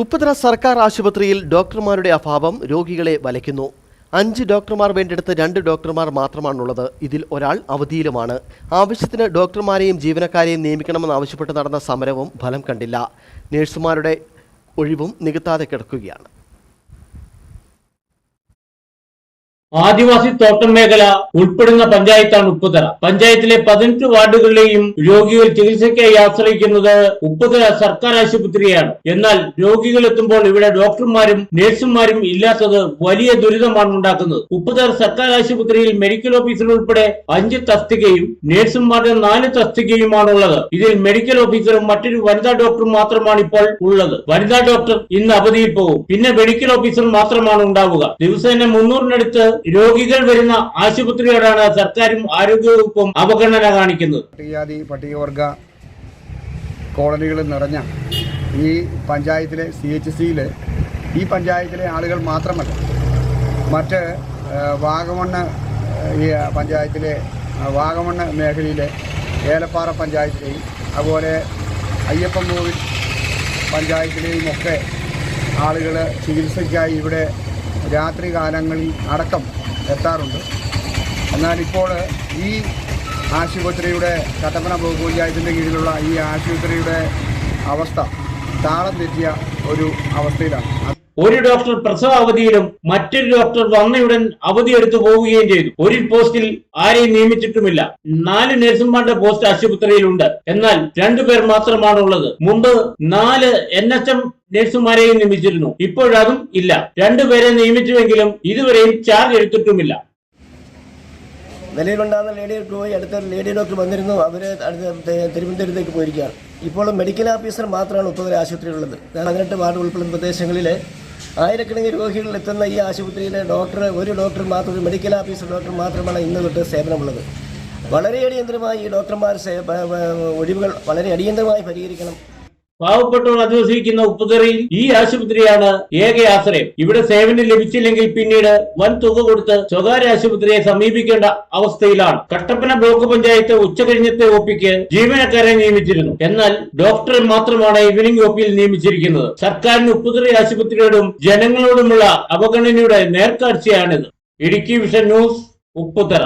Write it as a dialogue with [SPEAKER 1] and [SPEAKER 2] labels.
[SPEAKER 1] ഉപ്പുതറ സർക്കാർ ആശുപത്രിയിൽ ഡോക്ടർമാരുടെ അഭാവം രോഗികളെ വലയ്ക്കുന്നു. അഞ്ച് ഡോക്ടർമാർ വേണ്ടിടത്ത് രണ്ട് ഡോക്ടർമാർ മാത്രമാണുള്ളത്. ഇതിൽ ഒരാൾ അവധിയിലുമാണ്. ആവശ്യത്തിന് ഡോക്ടർമാരെയും ജീവനക്കാരെയും നിയമിക്കണമെന്നാവശ്യപ്പെട്ട് നടന്ന സമരവും ഫലം കണ്ടില്ല. നഴ്സുമാരുടെ ഒഴിവും നികത്താതെ കിടക്കുകയാണ്.
[SPEAKER 2] ആദിവാസി തോട്ടം മേഖല ഉൾപ്പെടുന്ന പഞ്ചായത്താണ് ഉപ്പുതറ. പഞ്ചായത്തിലെ പതിനെട്ട് വാർഡുകളിലെയും രോഗികൾ ചികിത്സയ്ക്കായി ആശ്രയിക്കുന്നത് ഉപ്പുതറ സർക്കാർ ആശുപത്രിയാണ്. എന്നാൽ രോഗികൾ എത്തുമ്പോൾ ഇവിടെ ഡോക്ടർമാരും നഴ്സുമാരും ഇല്ലാത്തത് വലിയ ദുരിതമാണ് ഉണ്ടാക്കുന്നത്. ഉപ്പുതറ സർക്കാർ ആശുപത്രിയിൽ മെഡിക്കൽ ഓഫീസർ ഉൾപ്പെടെ അഞ്ച് തസ്തികയും നഴ്സുമാരുടെ നാല് തസ്തികയുമാണുള്ളത്. ഇതിൽ മെഡിക്കൽ ഓഫീസറും മറ്റൊരു വനിതാ ഡോക്ടറും മാത്രമാണ് ഇപ്പോൾ ഉള്ളത്. വനിതാ ഡോക്ടർ ഇന്ന് അവധിയിൽ പോകും. പിന്നെ മെഡിക്കൽ ഓഫീസർ മാത്രമാണ് ഉണ്ടാവുക. ദിവസേന മുന്നൂറിനടുത്ത് രോഗികൾ വരുന്ന ആശുപത്രിയോടാണ് സർക്കാരും ആരോഗ്യവകുപ്പും അവഗണന കാണിക്കുന്നത്.
[SPEAKER 3] പട്ടികജാതി പട്ടികവർഗ കോളനികൾ നിറഞ്ഞ ഈ പഞ്ചായത്തിലെ സി എച്ച് സിയിൽ ഈ പഞ്ചായത്തിലെ ആളുകൾ മാത്രമല്ല മറ്റ് വാഗമണ്ണ് ഈ പഞ്ചായത്തിലെ വാഗമണ്ണ് മേഖലയിലെ ഏലപ്പാറ പഞ്ചായത്തിലെയും അതുപോലെ അയ്യപ്പൻകോവിൽ പഞ്ചായത്തിലെയും ഒക്കെ ആളുകൾ ചികിത്സയ്ക്കായി ഇവിടെ രാത്രി കാലങ്ങളിൽ അടക്കം എത്താറുണ്ട്. എന്നാൽ ഇപ്പോൾ ഈ ആശുപത്രിയുടെ കട്ടപ്പന ബ്ലോക്ക് പഞ്ചായത്തിന്റെ കീഴിലുള്ള ഈ ആശുപത്രിയുടെ അവസ്ഥ താളം തെറ്റിയ ഒരു അവസ്ഥയിലാണ്.
[SPEAKER 2] ഒരു ഡോക്ടർ പ്രസവ അവധിയിലും മറ്റൊരു ഡോക്ടർ വന്നയുടൻ അവധിയെടുത്തു പോവുകയും ചെയ്തു. ഒരു പോസ്റ്റിൽ ആരെയും നിയമിച്ചിട്ടുമില്ല. നാല് നഴ്സുമാരുടെ പോസ്റ്റ് ആശുപത്രിയിലുണ്ട്. എന്നാൽ രണ്ടുപേർ മാത്രമാണ് ഉള്ളത് മുമ്പ് നാല് എൻ എച്ച് എം നഴ്സുമാരെയും നിയമിച്ചിരുന്നു. ഇപ്പോഴതും ഇല്ല. രണ്ടുപേരെ നിയമിച്ചുവെങ്കിലും ഇതുവരെയും ചാർജ് എടുത്തിട്ടുമില്ല.
[SPEAKER 4] നിലയിലുണ്ടാകുന്ന ലേഡി പോയി അടുത്ത ലേഡി ഡോക്ടർ വന്നിരുന്നു. അവർ തിരുവനന്തപുരത്തേക്ക് പോയിരിക്കുകയാണ്. ഇപ്പോൾ മെഡിക്കൽ ഓഫീസർ മാത്രമാണ് ഉപ്പുതല ആശുപത്രിയിലുള്ളത് പതിനെട്ട് വാർഡ് ഉൾപ്പെടുന്ന പ്രദേശങ്ങളിൽ ആയിരക്കണക്കിന് രോഗികൾ എത്തുന്ന ഈ ആശുപത്രിയിലെ ഡോക്ടർ ഒരു ഡോക്ടർ മാത്രം ഒരു മെഡിക്കൽ ഓഫീസർ ഡോക്ടർ മാത്രമാണ് ഇന്ന് തൊട്ട് സേവനമുള്ളത്. വളരെ അടിയന്തരമായി ഈ ഡോക്ടർമാർ ഒഴിവുകൾ വളരെ അടിയന്തരമായി പരിഹരിക്കണം.
[SPEAKER 2] പാവപ്പെട്ടവർ അധിവസിക്കുന്ന ഉപ്പുതറയിൽ ഈ ആശുപത്രിയാണ് ഏക ആശ്രയം. ഇവിടെ സേവനം ലഭിച്ചില്ലെങ്കിൽ പിന്നീട് വൻ തുക കൊടുത്ത് സ്വകാര്യ ആശുപത്രിയെ സമീപിക്കേണ്ട അവസ്ഥയിലാണ്. കട്ടപ്പന ബ്ലോക്ക് പഞ്ചായത്ത് ഉച്ചകഴിഞ്ഞത്തെ ഒപ്പിക്ക് ജീവനക്കാരെ നിയമിച്ചിരുന്നു. എന്നാൽ ഡോക്ടറെ മാത്രമാണ് ഈവനിംഗ് ഒപ്പിയിൽ നിയമിച്ചിരിക്കുന്നത്. സർക്കാരിന് ഉപ്പുതറി ആശുപത്രിയോടും ജനങ്ങളോടുമുള്ള അവഗണനയുടെ നേർക്കാഴ്ചയാണിത്. Idukki vision news Upputhara.